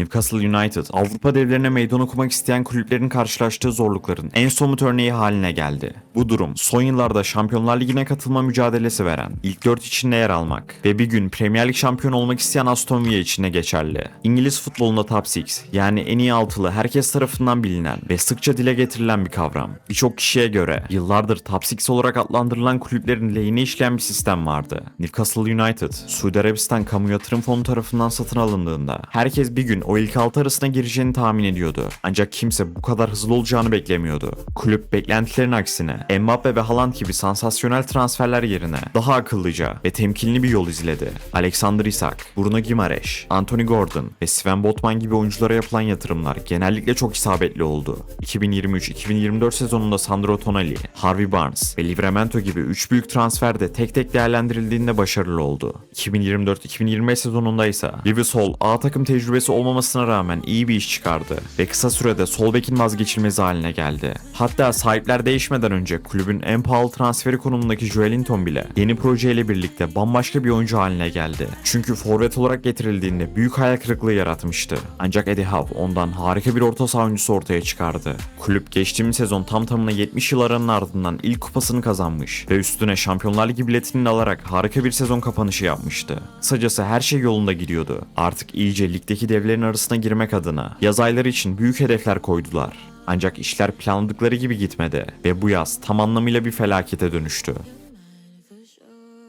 Newcastle United, Avrupa devlerine meydan okumak isteyen kulüplerin karşılaştığı zorlukların en somut örneği haline geldi. Bu durum, son yıllarda Şampiyonlar Ligi'ne katılma mücadelesi veren, ilk 4 içinde yer almak ve bir gün Premier Lig şampiyon olmak isteyen Aston Villa için de geçerli. İngiliz futbolunda Top 6, yani en iyi altılı herkes tarafından bilinen ve sıkça dile getirilen bir kavram. Birçok kişiye göre yıllardır Top 6 olarak adlandırılan kulüplerin lehine işleyen bir sistem vardı. Newcastle United, Suudi Arabistan Kamu Yatırım Fonu tarafından satın alındığında herkes bir gün o ilk altı arasına gireceğini tahmin ediyordu. Ancak kimse bu kadar hızlı olacağını beklemiyordu. Kulüp beklentilerin aksine Mbappe ve Haaland gibi sansasyonel transferler yerine daha akıllıca ve temkinli bir yol izledi. Alexander Isak, Bruno Gimareş, Anthony Gordon ve Sven Botman gibi oyunculara yapılan yatırımlar genellikle çok isabetli oldu. 2023-2024 sezonunda Sandro Tonali, Harvey Barnes ve Livramento gibi 3 büyük transfer de tek tek değerlendirildiğinde başarılı oldu. 2024-2025 sezonunda ise Lewis Hall A takım tecrübesi olmamasına rağmen iyi bir iş çıkardı ve kısa sürede sol bekin vazgeçilmezi haline geldi. Hatta sahipler değişmeden önce kulübün en pahalı transferi konumundaki Joelinton bile yeni projeyle birlikte bambaşka bir oyuncu haline geldi. Çünkü forvet olarak getirildiğinde büyük hayal kırıklığı yaratmıştı. Ancak Eddie Howe ondan harika bir orta saha oyuncusu ortaya çıkardı. Kulüp geçtiğimiz sezon tam tamına 70 yıl aranın ardından ilk kupasını kazanmış ve üstüne Şampiyonlar Ligi biletini alarak harika bir sezon kapanışı yapmıştı. Kısacası her şey yolunda gidiyordu. Artık iyice ligdeki devlerin arasına girmek adına yaz ayları için büyük hedefler koydular. Ancak işler planladıkları gibi gitmedi ve bu yaz tam anlamıyla bir felakete dönüştü.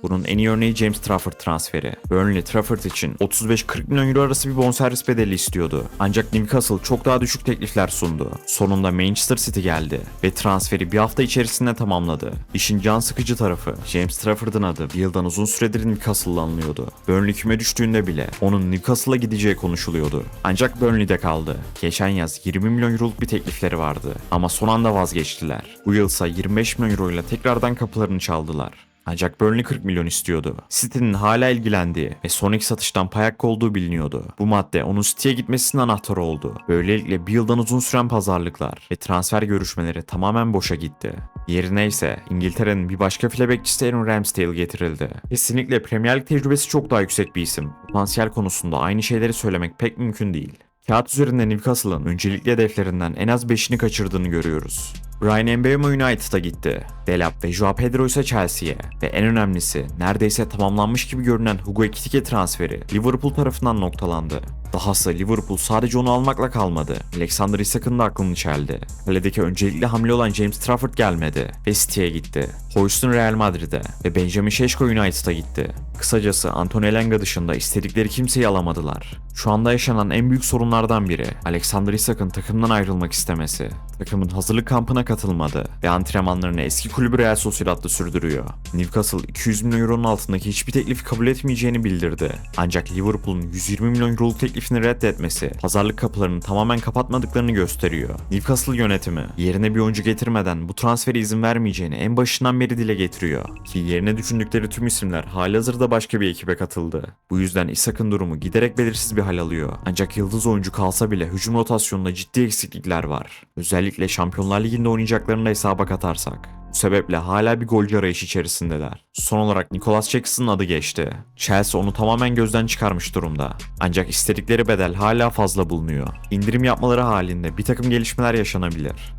Bunun en iyi örneği James Trafford transferi. Burnley Trafford için 35-40 milyon euro arası bir bonservis bedeli istiyordu. Ancak Newcastle çok daha düşük teklifler sundu. Sonunda Manchester City geldi ve transferi bir hafta içerisinde tamamladı. İşin can sıkıcı tarafı James Trafford'ın adı bir yıldan uzun süredir Newcastle'la anılıyordu. Burnley küme düştüğünde bile onun Newcastle'a gideceği konuşuluyordu. Ancak Burnley'de kaldı. Geçen yaz 20 milyon euroluk bir teklifleri vardı. Ama son anda vazgeçtiler. Bu yılsa 25 milyon euro ile tekrardan kapılarını çaldılar. Ancak Burnley 40 milyon istiyordu. City'nin hala ilgilendiği ve sonraki satıştan pay hakkı olduğu biliniyordu. Bu madde onun City'ye gitmesinin anahtarı oldu. Böylelikle bir yıldan uzun süren pazarlıklar ve transfer görüşmeleri tamamen boşa gitti. Yerine ise İngiltere'nin bir başka file bekçisi Aaron Ramsdale getirildi. Kesinlikle Premier Lig tecrübesi çok daha yüksek bir isim. Potansiyel konusunda aynı şeyleri söylemek pek mümkün değil. Kağıt üzerinde Newcastle'ın öncelikli hedeflerinden en az 5'ini kaçırdığını görüyoruz. Brian Mbeumo United'a gitti. Delap ve Joao Pedro ise Chelsea'ye. Ve en önemlisi neredeyse tamamlanmış gibi görünen Hugo Ekitike transferi Liverpool tarafından noktalandı. Dahası Liverpool sadece onu almakla kalmadı. Alexander Isak'ın da aklını çeldi. Kaledeki öncelikli hamle olan James Trafford gelmedi ve City'ye gitti. Hoyston Real Madrid'e ve Benjamin Şeşko United'a gitti. Kısacası Antonio Elanga dışında istedikleri kimseyi alamadılar. Şu anda yaşanan en büyük sorunlardan biri Alexander Isak'ın takımdan ayrılmak istemesi. Takımın hazırlık kampına katılmadı ve antrenmanlarını eski kulübü Real Sociedad'da sürdürüyor. Newcastle 200 milyon euronun altındaki hiçbir teklifi kabul etmeyeceğini bildirdi. Ancak Liverpool'un 120 milyon euroluk teklifini reddetmesi pazarlık kapılarını tamamen kapatmadıklarını gösteriyor. Newcastle yönetimi yerine bir oyuncu getirmeden bu transfere izin vermeyeceğini en başından beri dile getiriyor. Ki yerine düşündükleri tüm isimler halihazırda başka bir ekibe katıldı. Bu yüzden Isak'ın durumu giderek belirsiz bir hal alıyor. Ancak yıldız oyuncu kalsa bile hücum rotasyonunda ciddi eksiklikler var. Özellikle Şampiyonlar Ligi'nde oynayacaklarını hesaba katarsak. Bu sebeple hala bir golcü arayışı içerisindeler. Son olarak Nicolas Jackson'ın adı geçti. Chelsea onu tamamen gözden çıkarmış durumda. Ancak istedikleri bedel hala fazla bulunuyor. İndirim yapmaları halinde bir takım gelişmeler yaşanabilir.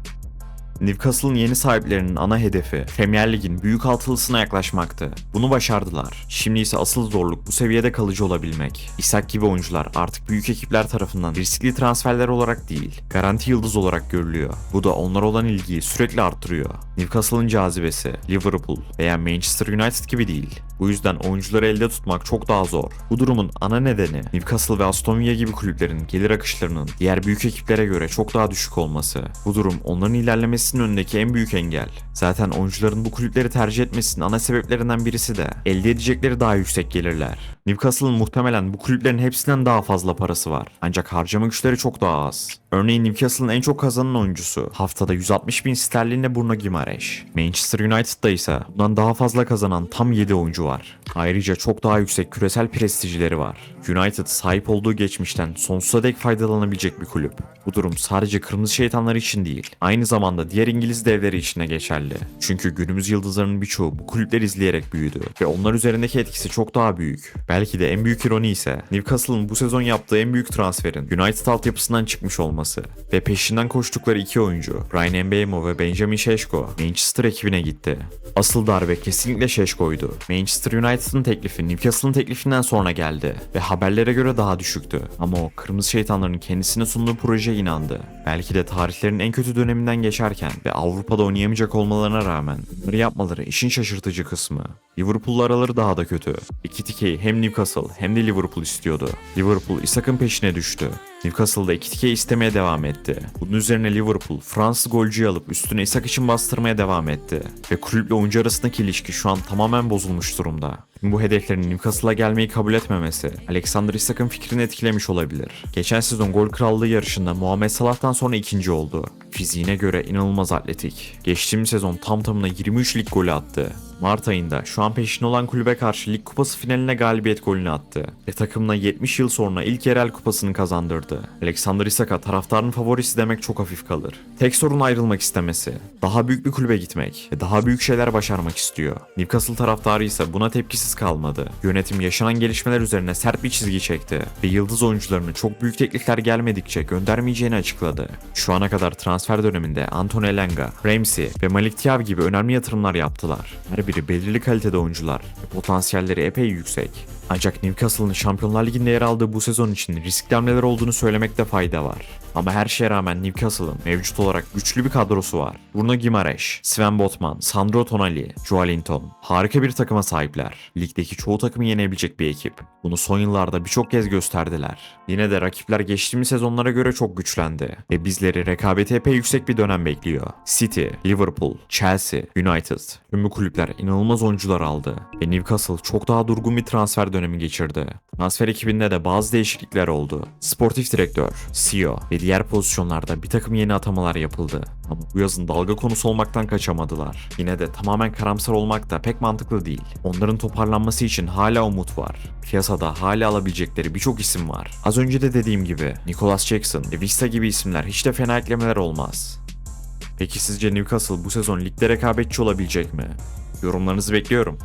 Newcastle'ın yeni sahiplerinin ana hedefi Premier Lig'in büyük altılısına yaklaşmaktı. Bunu başardılar. Şimdi ise asıl zorluk bu seviyede kalıcı olabilmek. Isak gibi oyuncular artık büyük ekipler tarafından riskli transferler olarak değil, garanti yıldız olarak görülüyor. Bu da onlara olan ilgiyi sürekli arttırıyor. Newcastle'ın cazibesi Liverpool veya Manchester United gibi değil. Bu yüzden oyuncuları elde tutmak çok daha zor. Bu durumun ana nedeni Newcastle ve Aston Villa gibi kulüplerin gelir akışlarının diğer büyük ekiplere göre çok daha düşük olması. Bu durum onların ilerlemesinin önündeki en büyük engel. Zaten oyuncuların bu kulüpleri tercih etmesinin ana sebeplerinden birisi de elde edecekleri daha yüksek gelirler. Newcastle'ın muhtemelen bu kulüplerin hepsinden daha fazla parası var. Ancak harcama güçleri çok daha az. Örneğin Newcastle'ın en çok kazanan oyuncusu haftada 160 bin sterlinle Bruno Gimares. Manchester United'da ise bundan daha fazla kazanan tam 7 oyuncu var. Ayrıca çok daha yüksek küresel prestijleri var. United sahip olduğu geçmişten sonsuza dek faydalanabilecek bir kulüp. Bu durum sadece kırmızı şeytanlar için değil, aynı zamanda diğer İngiliz devleri için de geçerli. Çünkü günümüz yıldızlarının birçoğu bu kulüpleri izleyerek büyüdü ve onlar üzerindeki etkisi çok daha büyük. Belki de en büyük ironi ise Newcastle'ın bu sezon yaptığı en büyük transferin United altyapısından çıkmış olması ve peşinden koştukları iki oyuncu Ryan Mbeumo ve Benjamin Şeşko Manchester ekibine gitti. Asıl darbe kesinlikle Şeşko'ydu. Manchester United'ın teklifi Newcastle'ın teklifinden sonra geldi ve haberlere göre daha düşüktü. Ama o kırmızı şeytanların kendisine sunduğu projeye inandı. Belki de tarihlerin en kötü döneminden geçerken ve Avrupa'da oynayamayacak olmalarına rağmen bunları yapmaları işin şaşırtıcı kısmı. Liverpool'la araları daha da kötü. Ekitike'yi hem Newcastle hem de Liverpool istiyordu. Liverpool Isak'ın peşine düştü. Newcastle'da Ekitike'yi istemeye devam etti. Bunun üzerine Liverpool Fransız golcüyü alıp üstüne Isak için bastırmaya devam etti. Ve kulüple oyuncu arasındaki ilişki şu an tamamen bozulmuş durumda. Bu hedeflerin Newcastle'a gelmeyi kabul etmemesi Alexander Isak'ın fikrini etkilemiş olabilir. Geçen sezon gol krallığı yarışında Muhammed Salah'tan sonra ikinci oldu. Fiziğine göre inanılmaz atletik. Geçtiğimiz sezon tam tamına 23 lig golü attı. Mart ayında şu an peşinde olan kulübe karşı lig kupası finaline galibiyet golünü attı. Ve takımına 70 yıl sonra ilk yerel kupasını kazandırdı. Alexander Isak'a taraftarın favorisi demek çok hafif kalır. Tek sorun ayrılmak istemesi. Daha büyük bir kulübe gitmek ve daha büyük şeyler başarmak istiyor. Newcastle taraftarı ise buna tepkisiz kalmadı. Yönetim yaşanan gelişmeler üzerine sert bir çizgi çekti ve yıldız oyuncularını çok büyük teklifler gelmedikçe göndermeyeceğini açıkladı. Şu ana kadar transfer döneminde Anton Elanga, Ramsey ve Malik Thiaw gibi önemli yatırımlar yaptılar. Her biri belirli kalitede oyuncular ve potansiyelleri epey yüksek. Ancak Newcastle'ın Şampiyonlar Ligi'nde yer aldığı bu sezon için riskli hamleler olduğunu söylemekte fayda var. Ama her şeye rağmen Newcastle'ın mevcut olarak güçlü bir kadrosu var. Bruno Gimares, Sven Botman, Sandro Tonali, Joelinton. Harika bir takıma sahipler. Ligdeki çoğu takımı yenebilecek bir ekip. Bunu son yıllarda birçok kez gösterdiler. Yine de rakipler geçtiğimiz sezonlara göre çok güçlendi. Ve bizleri rekabeti epey yüksek bir dönem bekliyor. City, Liverpool, Chelsea, United. Tüm bu kulüpler inanılmaz oyuncular aldı. Ve Newcastle çok daha durgun bir transfer dönemi geçirdi. Transfer ekibinde de bazı değişiklikler oldu. Sportif direktör, CEO ve diğer pozisyonlarda bir takım yeni atamalar yapıldı. Ama bu yazın dalga konusu olmaktan kaçamadılar. Yine de tamamen karamsar olmak da pek mantıklı değil. Onların toparlanması için hala umut var. Piyasada hala alabilecekleri birçok isim var. Az önce de dediğim gibi Nicholas Jackson ve Vista gibi isimler hiç de fena eklemeler olmaz. Peki sizce Newcastle bu sezon ligde rekabetçi olabilecek mi? Yorumlarınızı bekliyorum.